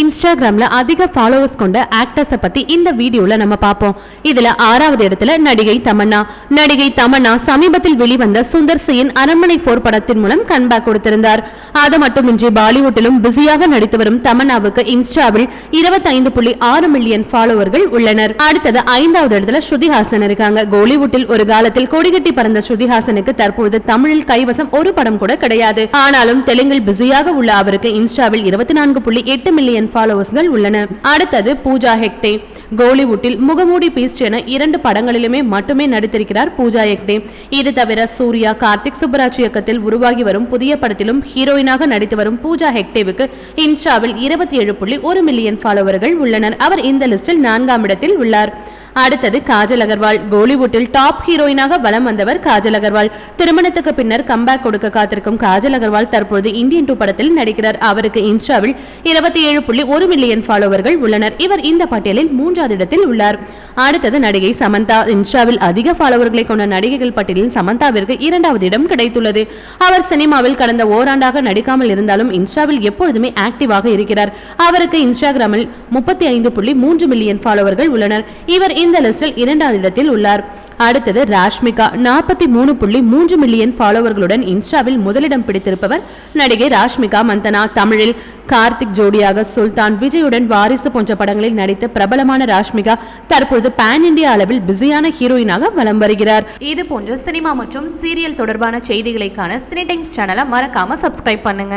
இன்ஸ்டாகிராம்ல அதிக ஃபாலோவர்ஸ் கொண்ட ஆக்டர்ஸை பத்தி இந்த வீடியோல நம்ம பார்ப்போம் இதுல ஆறாவது இடத்துல நடிகை தமன்னா. நடிகை தமன்னா சமீபத்தில் வெளிவந்த சுந்தர் சியின் அரண்மனை போர் படத்தின் மூலம் கன்பேக் கொடுத்திருந்தார். அது மட்டுமின்றி பாலிவுட்டிலும் பிஸியாக நடித்து வரும் தமன்னாவுக்கு இன்ஸ்டாவில் இருபத்தைந்து புள்ளி ஆறு மில்லியன் ஃபாலோவர்கள் உள்ளனர். அடுத்தது ஐந்தாவது இடத்துல ஸ்ருதிஹாசன் இருக்காங்க. கோலிவுட்டில் ஒரு காலத்தில் கொடிகட்டி பறந்த ஸ்ருதிஹாசனுக்கு தற்போது தமிழில் கைவசம் ஒரு படம் கூட கிடையாது. ஆனாலும் தெலுங்கில் பிஸியாக உள்ள அவருக்கு இன்ஸ்டாவில் இருபத்தி நான்கு புள்ளி எட்டு மில்லியன் மில்லியன் ஃபாலோவர்ஸ்கள் உள்ளன. அடுத்தது பூஜா ஹெக்டே. கோலிவுட்டில் முகமூடி பீஸ்ட் என இரண்டு படங்களிலுமே மட்டுமே நடித்திருக்கிறார் பூஜா ஹெக்டே. இது தவிர சூர்யா கார்த்திக் சுப்பராஜ் இயக்கத்தில் உருவாகி வரும் புதிய படத்திலும் ஹீரோயினாக நடித்து வரும் பூஜா ஹெக்டேவுக்கு இன்ஸ்டாவில் இருபத்தி ஏழு புள்ளி ஒரு மில்லியன் ஃபாலோவர்கள் உள்ளனர். அவர் இந்த லிஸ்டில் நான்காம் இடத்தில் உள்ளார். அடுத்தது காஜல் அகர்வால். கோலிவுட்டில் டாப் ஹீரோயினாக வலம் வந்தவர் காஜல் அகர்வால். திருமணத்துக்கு பின்னர் கம்பேக் கொடுக்க காத்திருக்கும் காஜல் அகர்வால் தற்போது இந்தியன் டூ படத்தில் நடிக்கிறார். அவருக்கு இன்ஸ்டாவில் இருபத்தி ஏழு புள்ளி ஒரு மில்லியன் ஃபாலோவர்கள் உள்ளனர். இவர் இந்த பட்டியலில் மூன்றாவது இடத்தில் உள்ளார். அடுத்தது நடிகை சமந்தா. இன்ஸ்டாவில் அதிக ஃபாலோவர்களை கொண்ட நடிகைகள் பட்டியலில் சமந்தாவிற்கு இரண்டாவது இடம் கிடைத்துள்ளது. அவர் சினிமாவில் கடந்த ஓராண்டாக நடிக்காமல் இருந்தாலும் இன்ஸ்டாவில் எப்பொழுதுமே ஆக்டிவாக இருக்கிறார். அவருக்கு இன்ஸ்டாகிராமில் முப்பத்தி ஐந்து புள்ளி மூன்று மில்லியன் ஃபாலோவர்கள் உள்ளனர். இவர் இந்த லிஸ்டில் இரண்டாவது இடத்தில் உள்ளார். அடுத்தது ராஷ்மிகா. நாற்பத்தி மூணு புள்ளி மூன்று மில்லியன் ஃபாலோவர்களுடன் இன்ஸ்டாவில் முதலிடம் பிடித்திருப்பவர் நடிகை ராஷ்மிகா மந்தனா. தமிழில் கார்த்திக் ஜோடியாக சுல்தான் விஜயுடன் வாரிசு போன்ற படங்களில் நடித்த பிரபலமான ராஷ்மிகா தற்பொழுது பேன் இந்தியா அளவில் பிஸியான ஹீரோயினாக வலம் வருகிறார். இது போன்ற சினிமா மற்றும் சீரியல் தொடர்பான செய்திகளைக்கான சினி டைம்ஸ் சேனலை மறக்காம சப்ஸ்கிரைப் பண்ணுங்க.